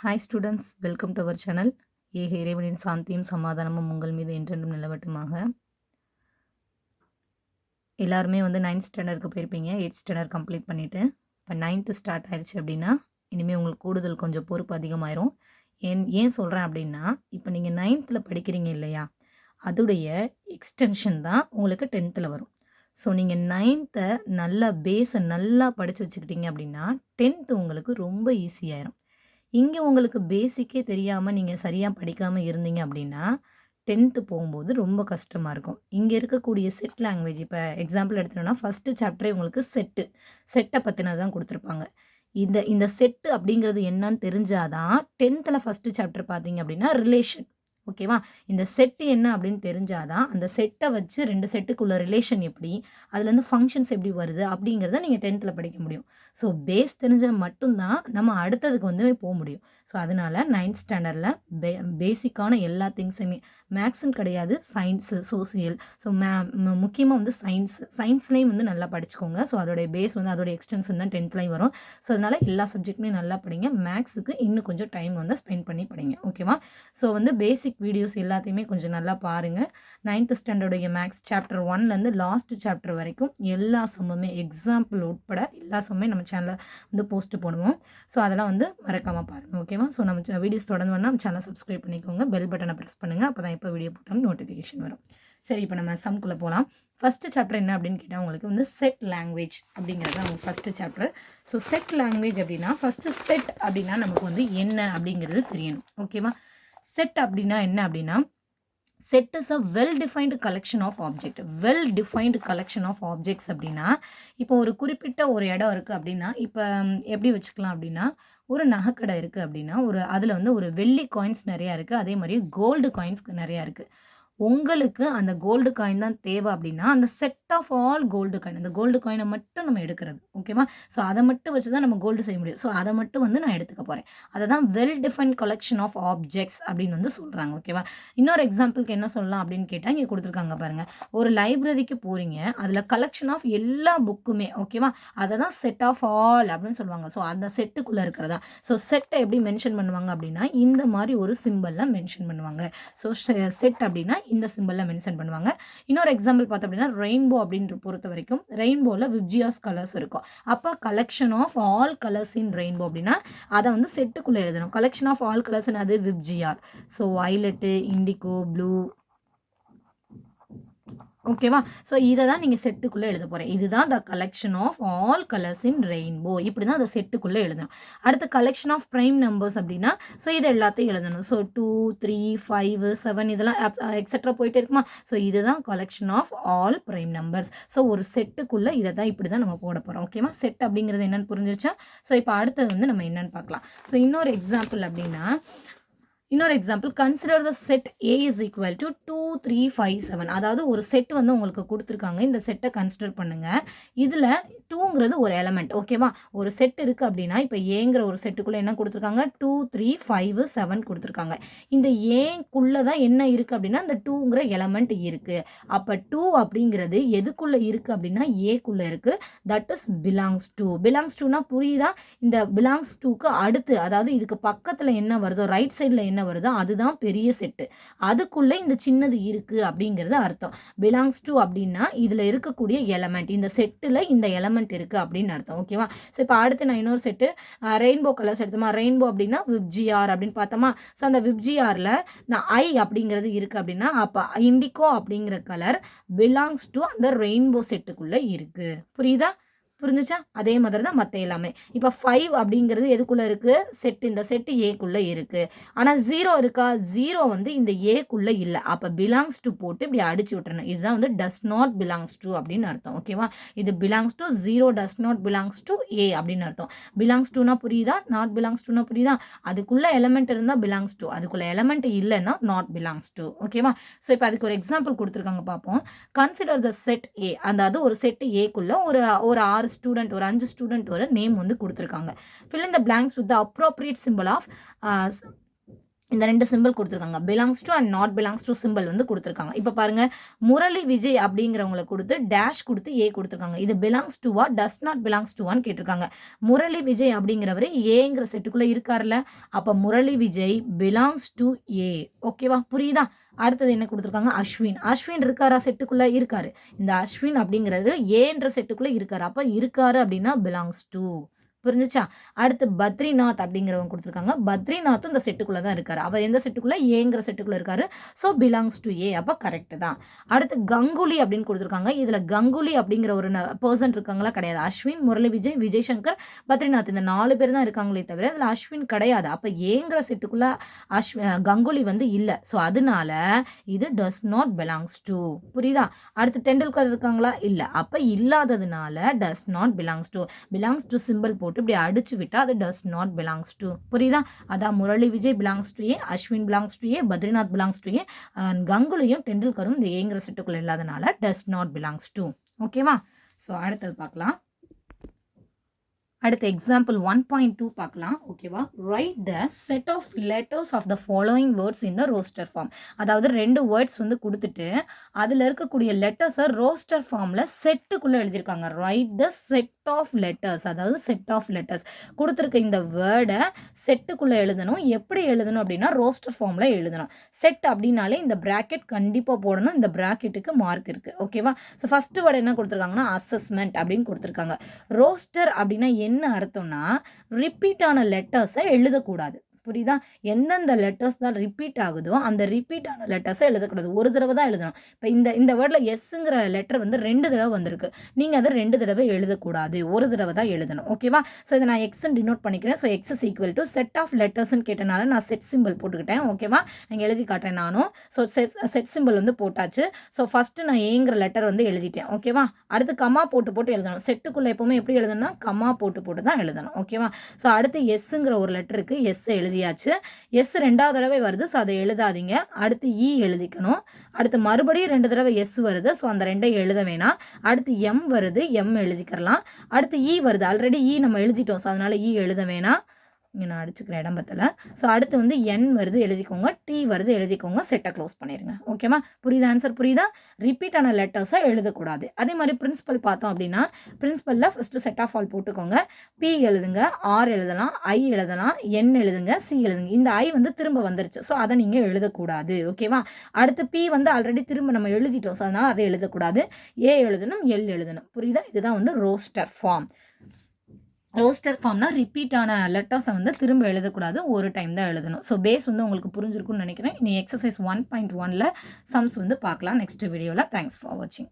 Hi students welcome to our channel ஏக இறைவனின் சாந்தியும் சமாதானமும் உங்கள் மீது என்றென்றும் நிலவட்டுமாக. எல்லாருமே வந்து நைன்த் ஸ்டாண்டர்டுக்கு போயிருப்பீங்க எயிட் ஸ்டாண்டர்ட் கம்ப்ளீட் பண்ணிவிட்டு இப்போ நைன்த்து ஸ்டார்ட் ஆயிடுச்சு அப்படின்னா இனிமேல் உங்களுக்கு கூடுதல் கொஞ்சம் பொறுப்பு அதிகமாயிரும். ஏன் ஏன் சொல்கிறேன் அப்படின்னா இப்போ நீங்கள் நைன்த்தில் படிக்கிறீங்க இல்லையா அதுடைய எக்ஸ்டென்ஷன் தான் உங்களுக்கு டென்த்தில் வரும். ஸோ நீங்கள் நைன்த்தை நல்லா பேஸை நல்லா படித்து வச்சுக்கிட்டீங்க அப்படின்னா டென்த்து உங்களுக்கு ரொம்ப ஈஸியாயிரும் இங்கே உங்களுக்கு பேசிக்கே தெரியாமல் நீங்கள் சரியாக படிக்காமல் இருந்தீங்க அப்படின்னா டென்த்து போகும்போது ரொம்ப கஷ்டமாக இருக்கும். இங்கே இருக்கக்கூடிய செட் லாங்குவேஜ் இப்போ எக்ஸாம்பிள் எடுத்துட்டோம்னா ஃபஸ்ட்டு சாப்டரே உங்களுக்கு செட்டு செட்டை பற்றினது தான் கொடுத்துருப்பாங்க. இந்த இந்த செட்டு அப்படிங்கிறது என்னன்னு தெரிஞ்சாதான் டென்த்தில் ஃபஸ்ட்டு சாப்டர் பார்த்தீங்க அப்படின்னா ரிலேஷன் ஓகேவா இந்த செட்டு என்ன அப்படின்னு தெரிஞ்சாதான் அந்த செட்டை வச்சு ரெண்டு செட்டுக்குள்ள ரிலேஷன் எப்படி அதுலேருந்து ஃபங்க்ஷன்ஸ் எப்படி வருது அப்படிங்கிறத நீங்கள் டென்த்தில் படிக்க முடியும். ஸோ பேஸ் தெரிஞ்சால் மட்டும்தான் நம்ம அடுத்ததுக்கு வந்து போக முடியும். ஸோ அதனால் நைன்த் ஸ்டாண்டர்டில் பே பேசிக்கான எல்லா திங்ஸுமே மேக்ஸுன்னு கிடையாது சயின்ஸு சோசியல் ஸோ மே முக்கியமாக வந்து சயின்ஸ் சயின்ஸ்லேயும் வந்து நல்லா படிச்சுக்கோங்க. ஸோ அதோடைய பேஸ் வந்து அதோடைய எக்ஸ்டென்ஷன் தான் டென்த்லேயும் வரும். ஸோ அதனால் எல்லா சப்ஜெக்ட்டுமே நல்லா படிங்க. மேக்ஸுக்கு இன்னும் கொஞ்சம் டைம் வந்து ஸ்பெண்ட் பண்ணி படிங்க. ஓகேவா ஸோ வந்து பேசிக் வீடியோஸ் எல்லாத்தையுமே கொஞ்சம் நல்லா பாருங்கள் நைன்த் ஸ்டாண்டர்டுடைய மேக்ஸ் சாப்டர் ஒன்லேருந்து லாஸ்ட் சாப்டர் வரைக்கும் எல்லா சம்முமே எக்ஸாம்பிள் உட்பட எல்லா சம்மே நம்ம சேனலில் வந்து போஸ்ட்டு போடுவோம். ஸோ அதெல்லாம் வந்து மறக்காமல் பாருங்கள் ஓகேவா ஸோ நம்ம வீடியோஸ் தொடர்ந்து வேணால் நம்ம சேனல் சப்ஸ்கிரைப் பண்ணிக்கோங்க. பெல் பட்டனை ப்ரெஸ் பண்ணுங்கள் அப்போ தான் இப்போ வீடியோ போட்டாலும் நோட்டிஃபிகேஷன் வரும். சரி இப்போ நம்ம சம்குள்ளே போகலாம் ஃபஸ்ட்டு சாப்டர் என்ன அப்படின்னு கேட்டால் உங்களுக்கு வந்து செட் லாங்குவேஜ் அப்படிங்கிறது அவங்க first chapter so set language அப்படின்னா ஃபஸ்ட்டு செட் அப்படின்னா நமக்கு வந்து என்ன அப்படிங்கிறது தெரியணும் ஓகேவா செட் அப்படின்னா என்ன அப்படின்னா set is a well defined collection of object well defined collection of objects அப்படின்னா இப்போ ஒரு குறிப்பிட்ட ஒரு இடம் இருக்குது அப்படின்னா இப்போ எப்படி வச்சுக்கலாம் அப்படின்னா ஒரு நகைக்கடை இருக்குது அப்படின்னா ஒரு அதில் வந்து ஒரு வெள்ளி காயின்ஸ் நிறையா இருக்குது அதே மாதிரி கோல்டு காயின்ஸ் நிறையா இருக்குது உங்களுக்கு அந்த கோல்டு காயின் தான் தேவை அப்படின்னா அந்த set of all gold coin அந்த கோல்டு காயினை மட்டும் நம்ம எடுக்கிறது ஓகேவா ஸோ அதை மட்டும் வச்சு தான் நம்ம கோல்டு செய்ய முடியும். ஸோ அதை மட்டும் வந்து நான் எடுத்துக்க போகிறேன் அதை தான் well defined collection of objects அப்படின்னு வந்து சொல்கிறாங்க ஓகேவா இன்னொரு எக்ஸாம்பிளுக்கு என்ன சொல்லலாம் அப்படின்னு கேட்டால் இங்கே கொடுத்துருக்காங்க பாருங்கள் ஒரு லைப்ரரிக்கு போகிறீங்க அதில் கலெக்ஷன் ஆஃப் எல்லா புக்குமே ஓகேவா அதை தான் செட் ஆஃப் ஆல் அப்படின்னு சொல்லுவாங்க. ஸோ அந்த செட்டுக்குள்ளே இருக்கிறதா? ஸோ செட்டை எப்படி மென்ஷன் பண்ணுவாங்க அப்படின்னா இந்த மாதிரி ஒரு சிம்பிளில் மென்ஷன் பண்ணுவாங்க. ஸோ செட் அப்படின்னா இந்த சிம்பிளில் மென்ஷன் பண்ணுவாங்க. இன்னொரு எக்ஸாம்பிள் பார்த்தோம் அப்படின்னா ரெயின்போ அப்படின்ற பொறுத்த வரைக்கும் ரெயின்போவில் விப்ஜியாஸ் கலர்ஸ் இருக்கும். அப்போ collection of all colours in rainbow அப்படின்னா அதை வந்து செட்டுக்குள்ளே எழுதணும். கலெக்ஷன் ஆஃப் ஆல் கலர்ஸ் அது VIBGYOR so violet indigo blue ஓகேவா ஸோ இதை தான் நீங்கள் செட்டுக்குள்ளே எழுத போகிறேன் இதுதான் the collection of all colours in rainbow இப்படி தான் அந்த செட்டுக்குள்ளே எழுதணும். அடுத்த கலெக்ஷன் ஆஃப் ப்ரைம் நம்பர்ஸ் அப்படின்னா ஸோ இது எல்லாத்தையும் எழுதணும். So two three five seven இதெல்லாம் எக்ஸட்ரா போயிட்டே இருக்குமா? ஸோ இதுதான் collection of all prime numbers so ஒரு செட்டுக்குள்ளே இதை தான் இப்படி தான் நம்ம போட போகிறோம் ஓகேவா செட் அப்படிங்கிறது என்னென்னு புரிஞ்சிருச்சா? ஸோ இப்போ அடுத்தது வந்து நம்ம என்னென்னு பார்க்கலாம். ஸோ இன்னொரு எக்ஸாம்பிள் அப்படின்னா இன்னொரு example consider the set A is equal to two three five seven அதாவது ஒரு செட் வந்து உங்களுக்கு கொடுத்துருக்காங்க. இந்த செட்டை கன்சிடர் பண்ணுங்கள் இதில் டூங்கிறது ஒரு எலமெண்ட் ஓகேவா ஒரு செட் இருக்குது அப்படின்னா இப்போ ஏங்கிற ஒரு செட்டுக்குள்ளே என்ன கொடுத்துருக்காங்க? டூ த்ரீ ஃபைவ் செவன் கொடுத்துருக்காங்க. இந்த ஏங்குள்ளே தான் என்ன இருக்குது அப்படின்னா இந்த டூங்கிற எலமெண்ட் இருக்குது அப்போ டூ அப்படிங்கிறது எதுக்குள்ளே இருக்குது அப்படின்னா ஏக்குள்ளே இருக்குது that is belongs to belongs டூனா புரியுதா? இந்த பிலாங்ஸ் டூக்கு அடுத்து அதாவது இதுக்கு பக்கத்தில் என்ன வருதோ ரைட் சைடில் என்ன வருதோ அதுதான் பெரிய செட்டு. அதுக்குள்ளே இந்த சின்னது இருக்குது அப்படிங்கிறது அர்த்தம். பிலாங்ஸ் டு அப்படின்னா இதில் இருக்கக்கூடிய எலமெண்ட் இந்த செட்டில் இந்த எலமெண்ட் இருக்குது அப்படின்னு அர்த்தம். ஓகேவா ஸோ இப்போ அடுத்து நான் இன்னொரு செட்டு ரெயின்போ கலர்ஸ் எடுத்தோமா? ரெயின்போ அப்படின்னா விப்ஜிஆர் அப்படின்னு பார்த்தோமா? ஸோ அந்த விப்ஜிஆரில் நான் ஐ அப்படிங்கிறது இருக்குது அப்படின்னா அப்போ இண்டிகோ அப்படிங்கிற கலர் பிலாங்ஸ் டு அந்த ரெயின்போ செட்டுக்குள்ளே இருக்குது புரியுதா? புரிஞ்சுச்சா? அதே மாதிரி தான் மற்ற எல்லாமே. இப்போ ஃபைவ் அப்படிங்கிறது எதுக்குள்ளே இருக்குது செட்டு இந்த செட்டு ஏக்குள்ளே இருக்குது ஆனால் ஜீரோ இருக்கா? ஜீரோ வந்து இந்த ஏக்குள்ளே இல்லை. அப்போ பிலாங்ஸ் டு போட்டு இப்படி அடிச்சு விட்டுறணும். இதுதான் வந்து டஸ் நாட் பிலாங்ஸ் டு அப்படின்னு அர்த்தம். ஓகேவா இது belongs to zero does not belongs to A அப்படின்னு அர்த்தம். பிலாங்ஸ் டுனா புரியுதா? நாட் பிலாங்ஸ் டுனா புரியுதா? அதுக்குள்ளே எலமெண்ட் இருந்தால் பிலாங்ஸ் டு அதுக்குள்ளே எலமெண்ட் இல்லைன்னா நாட் பிலாங்ஸ் டு ஓகேவா ஸோ இப்போ அதுக்கு ஒரு எக்ஸாம்பிள் கொடுத்துருக்காங்க பார்ப்போம் கன்சிடர் த செட் ஏ அதாவது ஒரு செட்டு ஏக்குள்ளே ஒரு ஒரு ஆறு ஸ்டூடெண்ட் ஒரு அஞ்சு ஸ்டூடெண்ட் ஒரு நேம் வந்து கொடுத்துருக்காங்க. ஃபில் இந்த the blanks with the appropriate symbol of இந்த ரெண்டு சிம்பிள் கொடுத்துருக்காங்க. Belongs to and not belongs to symbol வந்து கொடுத்துருக்காங்க. இப்போ பாருங்க முரளி விஜய் அப்படிங்கிறவங்கள கொடுத்து டேஷ் கொடுத்து ஏ கொடுத்துருக்காங்க. இது பிலாங்ஸ் டுவா டஸ் நாட் பிலாங்ஸ் டுவான்னு கேட்டிருக்காங்க. முரளி விஜய் அப்படிங்கிறவர் ஏங்கிற செட்டுக்குள்ளே இருக்கார்ல அப்போ Murali Vijay belongs to A ஓகேவா புரியுதா? அடுத்தது என்ன கொடுத்துருக்காங்க? அஸ்வின். அஸ்வின் இருக்காரா? செட்டுக்குள்ளே இருக்காரு. இந்த அஸ்வின் அப்படிங்கிறது ஏன்ற செட்டுக்குள்ளே இருக்காரு. அப்போ இருக்காரு அப்படின்னா பிலாங்ஸ் டு புரிஞ்சுச்சா? அடுத்து பத்ரிநாத் அப்படிங்கிறவங்க கொடுத்துருக்காங்க. பத்ரிநாத்தும் இந்த செட்டுக்குள்ளே தான் இருக்காரு. அவர் எந்த செட்டுக்குள்ளே? ஏங்கிற செட்டுக்குள்ளே இருக்காரு. ஸோ பிலாங்ஸ் டு ஏ அப்போ கரெக்டு தான். அடுத்து கங்குலி அப்படின்னு கொடுத்துருக்காங்க. இதில் கங்குலி அப்படிங்கிற ஒரு பர்சன் இருக்காங்களா? கிடையாது. அஸ்வின் முரளி விஜய் விஜய் சங்கர் பத்ரிநாத். இந்த நாலு பேர் தான் இருக்காங்களே தவிர இதில் அஸ்வின் கிடையாது. அப்போ ஏங்கிற செட்டுக்குள்ளே அஸ்வி கங்குலி வந்து இல்லை. ஸோ அதனால இது டஸ் நாட் பிலாங்ஸ் டு புரியுதா? அடுத்து டெண்டுல்கர் இருக்காங்களா? இல்லை. அப்போ இல்லாததுனால does not belongs to belongs to symbol போட்டு இப்படி அடிச்சு விட்டால் அது டஸ் நாட் பிலாங்ஸ் டு புரியுதா? அதான் Murali Vijay belongs to A Ashwin belongs to A Badrinath belongs to A கங்குலியும் டெண்டுல்கரும் இந்த ஏங்கிற செட்டுக்குள்ள இல்லாதனால டஸ் நாட் பிலாங்ஸ் டு ஓகேவா ஸோ அடுத்தது பார்க்கலாம். அடுத்த எக்ஸாம்பிள் ஒன் பாயிண்ட் டூ பார்க்கலாம். ஓகேவா write the set of letters of the following words in the roster form அதாவது ரெண்டு வேர்ட்ஸ் வந்து கொடுத்துட்டு அதில் இருக்கக்கூடிய லெட்டர்ஸை ரோஸ்டர் ஃபார்மில் செட்டுக்குள்ளே எழுதியிருக்காங்க. Write the set of letters அதாவது செட் ஆஃப் லெட்டர்ஸ் கொடுத்துருக்க இந்த வேர்டை செட்டுக்குள்ளே எழுதணும். எப்படி எழுதணும் அப்படின்னா ரோஸ்டர் ஃபார்மில் எழுதணும். செட் அப்படின்னாலே இந்த ப்ராக்கெட் கண்டிப்பாக போடணும். இந்த ப்ராக்கெட்டுக்கு மார்க் இருக்குது ஓகேவா ஸோ ஃபஸ்ட்டு வேர்டு என்ன கொடுத்துருக்காங்கன்னா அசஸ்மெண்ட் அப்படின்னு கொடுத்துருக்காங்க. ரோஸ்டர் அப்படின்னா என்ன அர்த்தம்னா ரிப்பீட்டான லெட்டர்ஸை எழுதக்கூடாது. புரியுதா? எந்தெந்த லெட்டர்ஸ் தான் ரிப்பீட் ஆகுதோ அந்த ரிப்பீட் ஆன லெட்டர்ஸை எழுதக்கூடாது. ஒரு தடவை தான் எழுதணும். இப்போ இந்த இந்த வேர்டில் எஸ்ஸுங்கிற லெட்டர் வந்து ரெண்டு தடவை வந்திருக்கு. நீங்கள் அதை ரெண்டு தடவை எழுதக்கூடாது. ஒரு தடவை தான் எழுதணும். ஓகேவா ஸோ இதை நான் எக்ஸ்ன்னு டினோட் பண்ணிக்கிறேன். So X is equal to set of லெட்டர்ஸ்னு கேட்டனால நான் செட் சிம்பிள் போட்டுக்கிட்டேன். ஓகேவா நீங்கள் எழுதி காட்டுறேன் நானும். ஸோ செட் செட் சிம்பிள் வந்து போட்டாச்சு. ஸோ ஃபஸ்ட்டு நான் ஏங்கிற லெட்டர் வந்து எழுதிட்டேன். ஓகேவா அடுத்து கம்மா போட்டு போட்டு எழுதணும். செட்டுக்குள்ளே எப்போவுமே எப்படி எழுதணும்னா கம்மா போட்டு போட்டு தான் எழுதணும். ஓகேவா ஸோ அடுத்து எஸ்ஸுங்கிற ஒரு லெட்டருக்கு எழுதி எழுதியாச்சு. எஸ் ரெண்டாவது தடவை வருது ஸோ அதை எழுதாதீங்க. அடுத்து இ எழுதிக்கணும். அடுத்து மறுபடியும் ரெண்டு தடவை எஸ் வருது ஸோ அந்த ரெண்டையும் எழுத வேணாம். அடுத்து எம் வருது எம் எழுதிக்கிறலாம். அடுத்து இ வருது. ஆல்ரெடி இ e நம்ம எழுதிட்டோம் ஸோ அதனால் இ எழுத வேணாம். இங்கே நான் அடிச்சுக்கிறேன் இடம் பத்தில். ஸோ அடுத்து வந்து என் வருது எழுதிக்கோங்க. டி வருது எழுதிக்கோங்க. செட்டை க்ளோஸ் பண்ணிடுங்க ஓகேவா புரியுதா? ஆன்சர் புரியுதா? ரிப்பீட் ஆன லெட்டர்ஸை எழுதக்கூடாது. அதே மாதிரி பிரின்ஸிபல் பார்த்தோம் அப்படின்னா பிரின்ஸிபலில் ஃபஸ்ட்டு செட் ஆஃப் ஆல் போட்டுக்கோங்க. பி எழுதுங்க. ஆர் எழுதலாம். ஐ எழுதலாம். என் எழுதுங்க. சி எழுதுங்க. இந்த ஐ வந்து திரும்ப வந்துருச்சு. ஸோ அதை நீங்கள் எழுதக்கூடாது. ஓகேவா அடுத்து பி வந்து ஆல்ரெடி திரும்ப நம்ம எழுதிட்டோம். ஸோ அதனால் அதை எழுதக்கூடாது. ஏ எழுதணும். எல் எழுதணும். புரியுதா? இதுதான் வந்து ரோஸ்டர் ஃபார்ம் ரோஸ்டர் ஃபார்ம்னா ரிப்பீட்டான லெட்டர்ஸை வந்து திரும்ப எழுதக்கூடாது. ஒரு டைம் தான் எழுதணும். ஸோ பேஸ் வந்து உங்களுக்கு புரிஞ்சிருக்கும்னு நினைக்கிறேன். இனி எக்ஸசைஸ் ஒன் பாயிண்ட் ஒனில் சம்ஸ் வந்து பார்க்கலாம். நெக்ஸ்ட் வீடியோவில் தேங்க்ஸ் ஃபார் வாட்சிங்